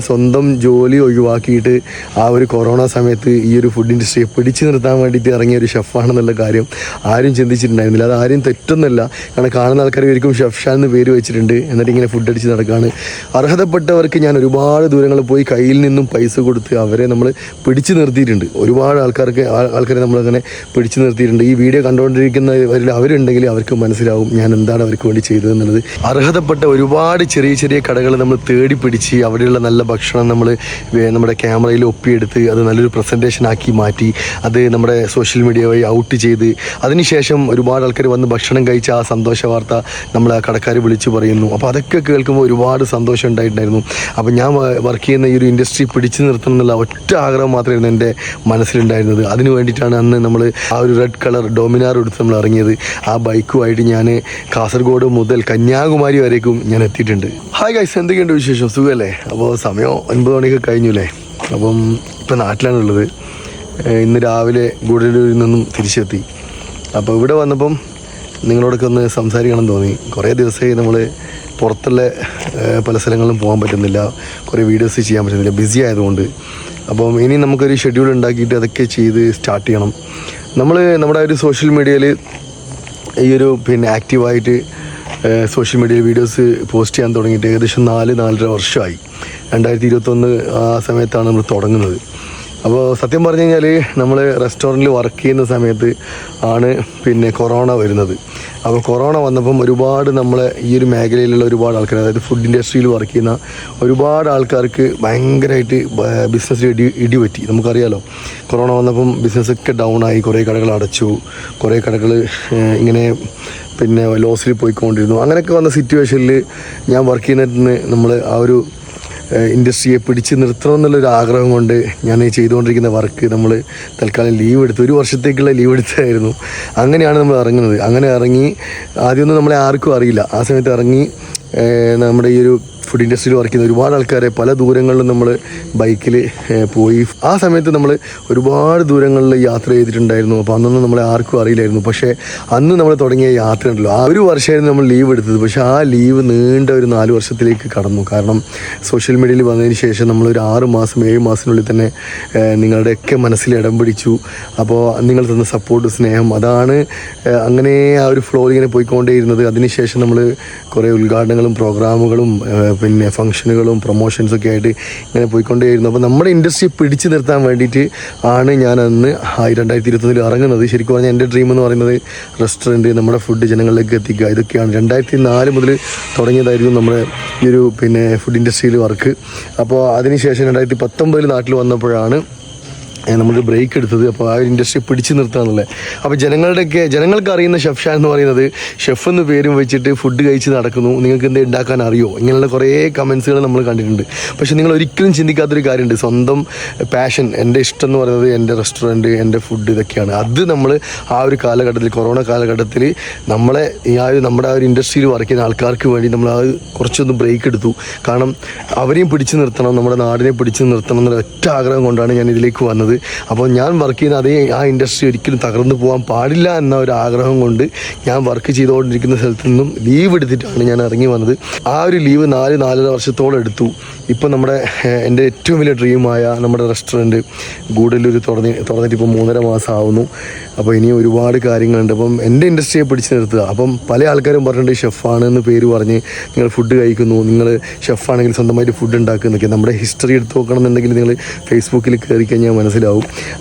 സ്വന്തം ജോലി ഒഴിവാക്കിയിട്ട് ആ ഒരു കൊറോണ സമയത്ത് ഈ ഒരു ഫുഡ് ഇൻഡസ്ട്രിയെ പിടിച്ചു നിർത്താൻ വേണ്ടിയിട്ട് ഇറങ്ങിയ ഒരു ഷെഫാണെന്നുള്ള കാര്യം ആരും ചിന്തിച്ചിട്ടുണ്ടായിരുന്നില്ല. അത് ആരും തെറ്റൊന്നുമല്ല കാരണം കാണുന്ന ആൾക്കാർ ഒരിക്കും ഷെഫ് ഷാ എന്ന് പേര് വെച്ചിട്ടുണ്ട്. എന്നിട്ട് ഇങ്ങനെ ഫുഡ് അടിച്ച് നടക്കുകയാണ് അർഹതപ്പെട്ടവർക്ക് ഞാൻ ഒരുപാട് ദൂരങ്ങൾ പോയി കയ്യിൽ നിന്നും പൈസ കൊടുത്ത് അവരെ നമ്മൾ പിടിച്ചു നിർത്തിയിട്ടുണ്ട്. ഒരുപാട് ആൾക്കാർക്ക് ആൾക്കാരെ നമ്മളങ്ങനെ പിടിച്ചു നിർത്തിയിട്ടുണ്ട്. ഈ വീഡിയോ കണ്ടുകൊണ്ടിരിക്കുന്നവരിൽ അവരുണ്ടെങ്കിൽ അവർക്ക് മനസ്സിലാവും ഞാൻ എന്താണ് അവർക്ക് വേണ്ടി ചെയ്തതെന്നുള്ളത്. അർഹതപ്പെട്ട ഒരുപാട് ചെറിയ ചെറിയ കടകൾ നമ്മൾ തേടി പിടിച്ച് അവിടെയുള്ള നല്ല ഭക്ഷണം നമ്മൾ നമ്മുടെ ക്യാമറയിൽ ഒപ്പിയെടുത്ത് അത് നല്ലൊരു പ്രസന്റേഷൻ ആക്കി മാറ്റി അത് നമ്മുടെ സോഷ്യൽ മീഡിയ വഴി ഔട്ട് ചെയ്ത് അതിനുശേഷം ഒരുപാട് ആൾക്കാർ വന്ന് ഭക്ഷണം കഴിച്ച ആ സന്തോഷ വാർത്ത നമ്മൾ ആ കടക്കാർ വിളിച്ചു പറയുന്നു. അപ്പോൾ അതൊക്കെ കേൾക്കുമ്പോൾ ഒരുപാട് സന്തോഷം ഉണ്ടായിട്ടുണ്ടായിരുന്നു. അപ്പോൾ ഞാൻ വർക്ക് ചെയ്യുന്ന ഈ ഒരു ഇൻഡസ്ട്രി പിടിച്ചു നിർത്തണം എന്നുള്ള ഒറ്റ ആഗ്രഹം മാത്രമായിരുന്നു എന്റെ മനസ്സിലുണ്ടായിരുന്നത്. അതിന് വേണ്ടിയിട്ടാണ് അന്ന് നമ്മൾ ആ ഒരു റെഡ് കളർ ഡോമിനാർ എടുത്ത് നമ്മൾ ഇറങ്ങിയത്. ആ ബൈക്കുമായിട്ട് ഞാൻ കാസർഗോഡ് മുതൽ കന്യാകുമാരി വരേക്കും ഞാൻ എത്തിയിട്ടുണ്ട്. ഹായ് ഗൈസ് എന്തൊക്കെയുണ്ട് വിശേഷം? സുഖമല്ലേ അപ്പോൾ സമയം ഒൻപത് മണിയൊക്കെ കഴിഞ്ഞില്ലേ അപ്പം ഇപ്പം നാട്ടിലാണ് ഉള്ളത് ഇന്ന് രാവിലെ ഗുഡലൂരിൽ നിന്നും തിരിച്ചെത്തി. അപ്പോൾ ഇവിടെ വന്നപ്പം നിങ്ങളോടൊക്കെ ഒന്ന് സംസാരിക്കണം തോന്നി. കുറേ ദിവസമായി നമ്മൾ പുറത്തുള്ള പല സ്ഥലങ്ങളിലും പോകാൻ പറ്റുന്നില്ല. കുറേ വീഡിയോസ് ചെയ്യാൻ പറ്റുന്നില്ല. ബിസി ആയതുകൊണ്ട്. അപ്പം ഇനി നമുക്കൊരു ഷെഡ്യൂൾ ഉണ്ടാക്കിയിട്ട് അതൊക്കെ ചെയ്ത് സ്റ്റാർട്ട് ചെയ്യണം. നമ്മൾ നമ്മുടെ ഒരു സോഷ്യൽ മീഡിയയിൽ ഈ ഒരു പിന്നെ ആക്റ്റീവായിട്ട് സോഷ്യൽ മീഡിയ വീഡിയോസ് പോസ്റ്റ് ചെയ്യാൻ തുടങ്ങിയിട്ട് ഏകദേശം നാല് നാലര വർഷമായി. രണ്ടായിരത്തി ഇരുപത്തൊന്ന് ആ സമയത്താണ് നമ്മൾ തുടങ്ങുന്നത്. അപ്പോൾ സത്യം പറഞ്ഞു കഴിഞ്ഞാൽ നമ്മൾ റെസ്റ്റോറന്റിൽ വർക്ക് ചെയ്യുന്ന സമയത്ത് ആണ് പിന്നെ കൊറോണ വരുന്നത്. അപ്പോൾ കൊറോണ വന്നപ്പം ഒരുപാട് നമ്മളെ ഈ ഒരു മേഖലയിലുള്ള ഒരുപാട് ആൾക്കാർ അതായത് ഫുഡ് ഇൻഡസ്ട്രിയിൽ വർക്ക് ചെയ്യുന്ന ഒരുപാട് ആൾക്കാർക്ക് ഭയങ്കരമായിട്ട് ബിസിനസ്സിൽ ഇടി ഇടിപറ്റി. നമുക്കറിയാലോ കൊറോണ വന്നപ്പം ബിസിനസ്സൊക്കെ ഡൗൺ ആയി കുറേ കടകൾ അടച്ചു. കുറേ കടകൾ ഇങ്ങനെ പിന്നെ ലോസിൽ പോയിക്കൊണ്ടിരുന്നു. അങ്ങനെയൊക്കെ വന്ന സിറ്റുവേഷനിൽ ഞാൻ വർക്ക് ചെയ്യുന്നതിന് നമ്മൾ ആ ഒരു ഇൻഡസ്ട്രിയെ പിടിച്ച് നിർത്തണം എന്നുള്ളൊരു ആഗ്രഹം കൊണ്ട് ഞാൻ ചെയ്തുകൊണ്ടിരിക്കുന്ന വർക്ക് നമ്മൾ തൽക്കാലം ലീവ് എടുത്തു ഒരു വർഷത്തേക്കുള്ള ലീവ് എടുത്തായിരുന്നു. അങ്ങനെയാണ് നമ്മൾ ഇറങ്ങുന്നത്. അങ്ങനെ ഇറങ്ങി ആദ്യമൊന്നും നമ്മളെ ആർക്കും അറിയില്ല. ആ സമയത്ത് ഇറങ്ങി നമ്മുടെ ഈ ഒരു ഫുഡ് ഇൻഡസ്ട്രിയിൽ വർക്ക് ചെയ്യുന്ന ഒരുപാട് ആൾക്കാരെ പല ദൂരങ്ങളിലും നമ്മൾ ബൈക്കിൽ പോയി. ആ സമയത്ത് നമ്മൾ ഒരുപാട് ദൂരങ്ങളിൽ യാത്ര ചെയ്തിട്ടുണ്ടായിരുന്നു. അപ്പോൾ അന്നൊന്നും നമ്മളെ ആർക്കും അറിയില്ലായിരുന്നു. പക്ഷേ അന്ന് നമ്മൾ തുടങ്ങിയ യാത്ര ഉണ്ടല്ലോ. ആ ഒരു വർഷമായിരുന്നു നമ്മൾ ലീവ് എടുത്തത്. പക്ഷേ ആ ലീവ് നീണ്ട ഒരു നാല് വർഷത്തിലേക്ക് കടന്നു. കാരണം സോഷ്യൽ മീഡിയയിൽ വന്നതിന് ശേഷം നമ്മൾ ഒരു ആറ് മാസം ഏഴ് മാസത്തിനുള്ളിൽ തന്നെ നിങ്ങളുടെയൊക്കെ മനസ്സിൽ ഇടം പിടിച്ചു. അപ്പോൾ നിങ്ങൾ തന്ന സപ്പോർട്ട് സ്നേഹം അതാണ് അങ്ങനെ ആ ഒരു ഫ്ലോ ഇങ്ങനെ പോയിക്കൊണ്ടേയിരുന്നത്. അതിനുശേഷം നമ്മൾ കുറേ ഉദ്ഘാടനങ്ങളും പ്രോഗ്രാമുകളും പിന്നെ ഫംഗ്ഷനുകളും പ്രൊമോഷൻസൊക്കെ ആയിട്ട് ഇങ്ങനെ പോയിക്കൊണ്ടേയിരുന്നു. അപ്പോൾ നമ്മുടെ ഇൻഡസ്ട്രി പിടിച്ചു നിർത്താൻ വേണ്ടിയിട്ട് ആണ് ഞാൻ അന്ന് രണ്ടായിരത്തി ഇരുപത്തൊന്നിൽ ഇറങ്ങുന്നത്. ശരിക്കും പറഞ്ഞാൽ എന്റെ ഡ്രീം എന്ന് പറയുന്നത് റെസ്റ്റോറന്റ് നമ്മുടെ ഫുഡ് ജനങ്ങളിലേക്ക് എത്തിക്കുക. ഇതൊക്കെയാണ്. രണ്ടായിരത്തി നാല് മുതൽ തുടങ്ങിയതായിരുന്നു നമ്മുടെ ഈ ഒരു പിന്നെ ഫുഡ് ഇൻഡസ്ട്രിയിൽ വർക്ക് അപ്പോൾ അതിനുശേഷം രണ്ടായിരത്തി പത്തൊമ്പതിൽ നാട്ടിൽ വന്നപ്പോഴാണ് നമ്മളൊരു ബ്രേക്ക് എടുത്തത്. അപ്പോൾ ആ ഒരു ഇൻഡസ്ട്രി പിടിച്ചു നിർത്താന്നുള്ളത് അപ്പോൾ ജനങ്ങളുടെയൊക്കെ ജനങ്ങൾക്ക് അറിയുന്ന ഷെഫ്ഷാൻ എന്ന് പറയുന്നത് ഷെഫ് എന്ന് പേരും വെച്ചിട്ട് ഫുഡ് കഴിച്ച് നടക്കുന്നു. നിങ്ങൾക്ക് എന്ത് ഉണ്ടാക്കാൻ അറിയോ? ഇങ്ങനെയുള്ള കുറേ കമൻസുകൾ നമ്മൾ കണ്ടിട്ടുണ്ട്. പക്ഷേ നിങ്ങൾ ഒരിക്കലും ചിന്തിക്കാത്തൊരു കാര്യമുണ്ട്. സ്വന്തം പാഷൻ എന്റെ ഇഷ്ടം എന്ന് പറയുന്നത് എന്റെ റെസ്റ്റോറന്റ് എന്റെ ഫുഡ് ഇതൊക്കെയാണ്. അത് നമ്മൾ ആ ഒരു കാലഘട്ടത്തിൽ കൊറോണ കാലഘട്ടത്തിൽ നമ്മളെ ഈ ആ ഒരു നമ്മുടെ ആ ഒരു ഇൻഡസ്ട്രിയിൽ വർക്ക് ചെയ്യുന്ന ആൾക്കാർക്ക് വേണ്ടി നമ്മൾ ആ കുറച്ചൊന്ന് ബ്രേക്ക് എടുത്തു. കാരണം അവരെയും പിടിച്ചു നിർത്തണം നമ്മുടെ നാടിനെ പിടിച്ചു നിർത്തണം എന്നൊരു ഒറ്റ ആഗ്രഹം കൊണ്ടാണ് ഞാൻ ഇതിലേക്ക് വന്നത്. അപ്പോൾ ഞാൻ വർക്ക് ചെയ്യുന്ന അതേ ആ ഇൻഡസ്ട്രി ഒരിക്കലും തകർന്നു പോകാൻ പാടില്ല എന്ന ഒരു ആഗ്രഹം കൊണ്ട് ഞാൻ വർക്ക് ചെയ്തുകൊണ്ടിരിക്കുന്ന സ്ഥലത്ത് നിന്നും ലീവ് എടുത്തിട്ടാണ് ഞാൻ ഇറങ്ങി വന്നത്. ആ ഒരു ലീവ് നാല് നാലര വർഷത്തോളം എടുത്തു. ഇപ്പോൾ നമ്മുടെ എന്റെ ഏറ്റവും വലിയ ഡ്രീമായ നമ്മുടെ റെസ്റ്റോറന്റ് ഗൂഡല്ലൂർ തുറന്നി തുറന്നിട്ട് ഇപ്പോൾ മൂന്നര മാസം ആവുന്നു അപ്പോൾ ഇനി ഒരുപാട് കാര്യങ്ങളുണ്ട്. അപ്പം എന്റെ ഇൻഡസ്ട്രിയെ പിടിച്ചു നിർത്തുക. അപ്പം പല ആൾക്കാരും പറഞ്ഞിട്ടുണ്ട് ഷെഫാണ് എന്ന് പേര് പറഞ്ഞ് നിങ്ങൾ ഫുഡ് കഴിക്കുന്നു. നിങ്ങൾ ഷെഫാണെങ്കിൽ സ്വന്തമായിട്ട് ഫുഡ് ഉണ്ടാക്കുന്നൊക്കെ നമ്മുടെ ഹിസ്റ്ററി എടുത്ത് നോക്കണം എന്നുണ്ടെങ്കിൽ നിങ്ങൾ ഫേസ്ബുക്കിൽ കയറി കഴിഞ്ഞാൽ മനസ്സിലാവും.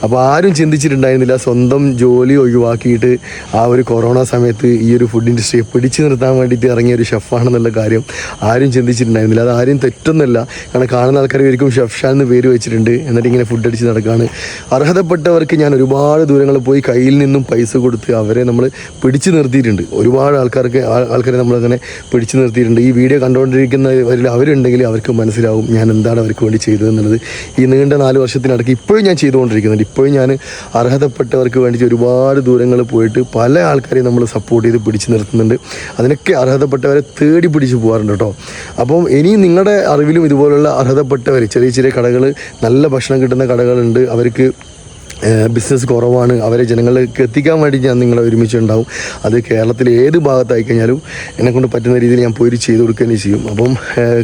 അപ്പോൾ ആരും ചിന്തിച്ചിട്ടുണ്ടായിരുന്നില്ല സ്വന്തം ജോലി ഒഴിവാക്കിയിട്ട് ആ ഒരു കൊറോണ സമയത്ത് ഈ ഒരു ഫുഡ് ഇൻഡസ്ട്രിയെ പിടിച്ചു നിർത്താൻ വേണ്ടിയിട്ട് ഇറങ്ങിയ ഒരു ഷെഫാണെന്നുള്ള കാര്യം ആരും ചിന്തിച്ചിട്ടുണ്ടായിരുന്നില്ല. അത് ആരും തെറ്റൊന്നുമല്ല. കാരണം കാണുന്ന ആൾക്കാർ ഒരിക്കും ഷെഫ്ഷാൻ എന്ന് പേര് വെച്ചിട്ടുണ്ട്. എന്നിട്ട് ഇങ്ങനെ ഫുഡ് അടിച്ച് നടക്കുകയാണ് അർഹതപ്പെട്ടവർക്ക് ഞാൻ ഒരുപാട് ദൂരങ്ങൾ പോയി കയ്യിൽ നിന്നും പൈസ കൊടുത്ത് അവരെ നമ്മൾ പിടിച്ചു നിർത്തിയിട്ടുണ്ട്. ഒരുപാട് ആൾക്കാർക്ക് ആൾക്കാരെ നമ്മളങ്ങനെ പിടിച്ചു നിർത്തിയിട്ടുണ്ട്. ഈ വീഡിയോ കണ്ടുകൊണ്ടിരിക്കുന്നവരിൽ അവരുണ്ടെങ്കിൽ അവർക്ക് മനസ്സിലാവും ഞാൻ എന്താണ് അവർക്ക് വേണ്ടി ചെയ്തതെന്നുള്ളത്. ഈ നീണ്ട നാല് വർഷത്തിനടക്ക് ഇപ്പോഴും ഞാൻ ചെയ്തുകൊണ്ടിരിക്കുന്നുണ്ട്. ഇപ്പോഴും ഞാൻ അർഹതപ്പെട്ടവർക്ക് വേണ്ടി ഒരുപാട് ദൂരങ്ങൾ പോയിട്ട് പല ആൾക്കാരെയും നമ്മൾ സപ്പോർട്ട് ചെയ്ത് പിടിച്ചു നിർത്തുന്നുണ്ട്. അതിനൊക്കെ അർഹതപ്പെട്ടവരെ തേടി പിടിച്ച് പോകാറുണ്ട് കേട്ടോ. അപ്പം ഇനി നിങ്ങളുടെ അറിവിലും ഇതുപോലുള്ള അർഹതപ്പെട്ടവർ ചെറിയ ചെറിയ കടകൾ നല്ല ഭക്ഷണം കിട്ടുന്ന കടകളുണ്ട്. അവർക്ക് ബിസിനസ് കുറവാണ്. അവരെ ജനങ്ങളിലേക്ക് എത്തിക്കാൻ വേണ്ടി ഞാൻ നിങ്ങളെ ഒരുമിച്ചുണ്ടാവും. അത് കേരളത്തിലെ ഏത് ഭാഗത്തായി കഴിഞ്ഞാലും എന്നെക്കൊണ്ട് പറ്റുന്ന രീതിയിൽ ഞാൻ പോയി ചെയ്ത് കൊടുക്കുകയും ചെയ്യും. അപ്പം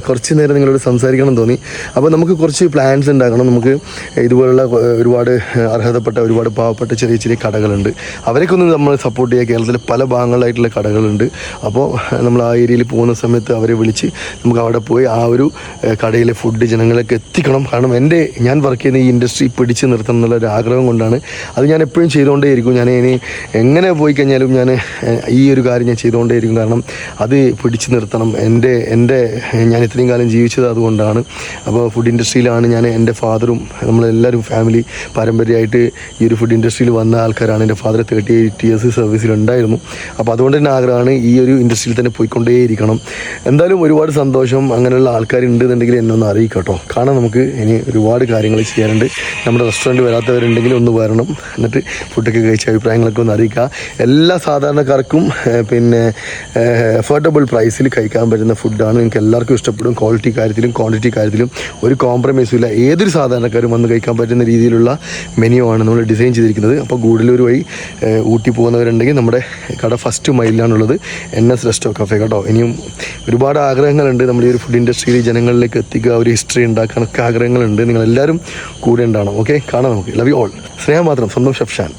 കുറച്ച് നേരം നിങ്ങളോട് സംസാരിക്കണം തോന്നി. അപ്പോൾ നമുക്ക് കുറച്ച് പ്ലാൻസ് ഉണ്ടാക്കണം. നമുക്ക് ഇതുപോലുള്ള ഒരുപാട് അർഹതപ്പെട്ട ഒരുപാട് പാവപ്പെട്ട ചെറിയ ചെറിയ കടകളുണ്ട്. അവരൊക്കെ ഒന്ന് നമ്മൾ സപ്പോർട്ട് ചെയ്യുക. കേരളത്തിലെ പല ഭാഗങ്ങളിലായിട്ടുള്ള കടകളുണ്ട്. അപ്പോൾ നമ്മൾ ആ ഏരിയയിൽ പോകുന്ന സമയത്ത് അവരെ വിളിച്ച് നമുക്ക് അവിടെ പോയി ആ ഒരു കടയിലെ ഫുഡ് ജനങ്ങളിലേക്ക് എത്തിക്കണം. കാരണം എന്റെ ഞാൻ വർക്ക് ചെയ്യുന്ന ഈ ഇൻഡസ്ട്രി പിടിച്ച് നിർത്തണം എന്നുള്ള ഒരു ആഗ്രഹം കൊണ്ടാണ്. അത് ഞാൻ എപ്പോഴും ചെയ്തുകൊണ്ടേയിരിക്കും. ഞാൻ ഇനി എങ്ങനെ പോയി കഴിഞ്ഞാലും ഞാൻ ഈ ഒരു കാര്യം ഞാൻ ചെയ്തുകൊണ്ടേയിരിക്കും. കാരണം അത് പിടിച്ചു നിർത്തണം. എന്റെ എന്റെ ഞാൻ ഇത്രയും കാലം ജീവിച്ചത് അതുകൊണ്ടാണ്. അപ്പോൾ ഫുഡ് ഇൻഡസ്ട്രിയിലാണ് ഞാൻ എന്റെ ഫാദറും നമ്മളെല്ലാവരും ഫാമിലി പാരമ്പര്യമായിട്ട് ഈ ഒരു ഫുഡ് ഇൻഡസ്ട്രിയിൽ വന്ന ആൾക്കാരാണ്. എന്റെ ഫാദർ തേർട്ടി എയ്റ്റ് ഇയേഴ്സ് സർവീസിലുണ്ടായിരുന്നു അപ്പോൾ അതുകൊണ്ട് തന്നെ ആഗ്രഹമാണ് ഈ ഒരു ഇൻഡസ്ട്രിയിൽ തന്നെ പോയിക്കൊണ്ടേയിരിക്കണം. എന്തായാലും ഒരുപാട് സന്തോഷം അങ്ങനെയുള്ള ആൾക്കാരുണ്ട് എന്നുണ്ടെങ്കിൽ എന്നെ ഒന്ന് കേട്ടോ കാരണം നമുക്ക് ഇനി ഒരുപാട് കാര്യങ്ങൾ ചെയ്യാനുണ്ട്. നമ്മുടെ റെസ്റ്റോറന്റ് വരാത്തവരുണ്ടെങ്കിൽ ഒന്ന് വരണം. എന്നിട്ട് ഫുഡൊക്കെ കഴിച്ച അഭിപ്രായങ്ങളൊക്കെ ഒന്ന് അറിയിക്കുക. എല്ലാ സാധാരണക്കാർക്കും പിന്നെ അഫോർഡബിൾ പ്രൈസിൽ കഴിക്കാൻ പറ്റുന്ന ഫുഡാണ് നിങ്ങൾക്ക് എല്ലാവർക്കും ഇഷ്ടപ്പെടും. ക്വാളിറ്റി കാര്യത്തിലും ക്വാണ്ടിറ്റി കാര്യത്തിലും. ഒരു കോംപ്രമൈസും ഇല്ല. ഏതൊരു സാധാരണക്കാരും വന്ന് കഴിക്കാൻ പറ്റുന്ന രീതിയിലുള്ള മെനു ആണ് നമ്മൾ ഡിസൈൻ ചെയ്തിരിക്കുന്നത്. അപ്പോൾ ഗൂഡലൂർ വഴി ഊട്ടി പോകുന്നവരുണ്ടെങ്കിൽ നമ്മുടെ കട ഫസ്റ്റ് മൈലിലാണുള്ളത് എൻ എസ് റെസ്റ്റോ കഫേ കേട്ടോ. ഇനിയും ഒരുപാട് ആഗ്രഹങ്ങളുണ്ട്. നമ്മൾ ഈ ഒരു ഫുഡ് ഇൻഡസ്ട്രിയിൽ ജനങ്ങളിലേക്ക് എത്തിക്കുക ഒരു ഹിസ്റ്ററി ഉണ്ടാക്കാനൊക്കെ ആഗ്രഹങ്ങളുണ്ട്. നിങ്ങളെല്ലാവരും കൂടെ ഉണ്ടാവണം. ഓക്കെ കാണാം നമുക്ക്. ലവ് യു ഓൾ സ്നേഹം മാത്രം സ്വന്തം ഷെഫ് ഷാൻ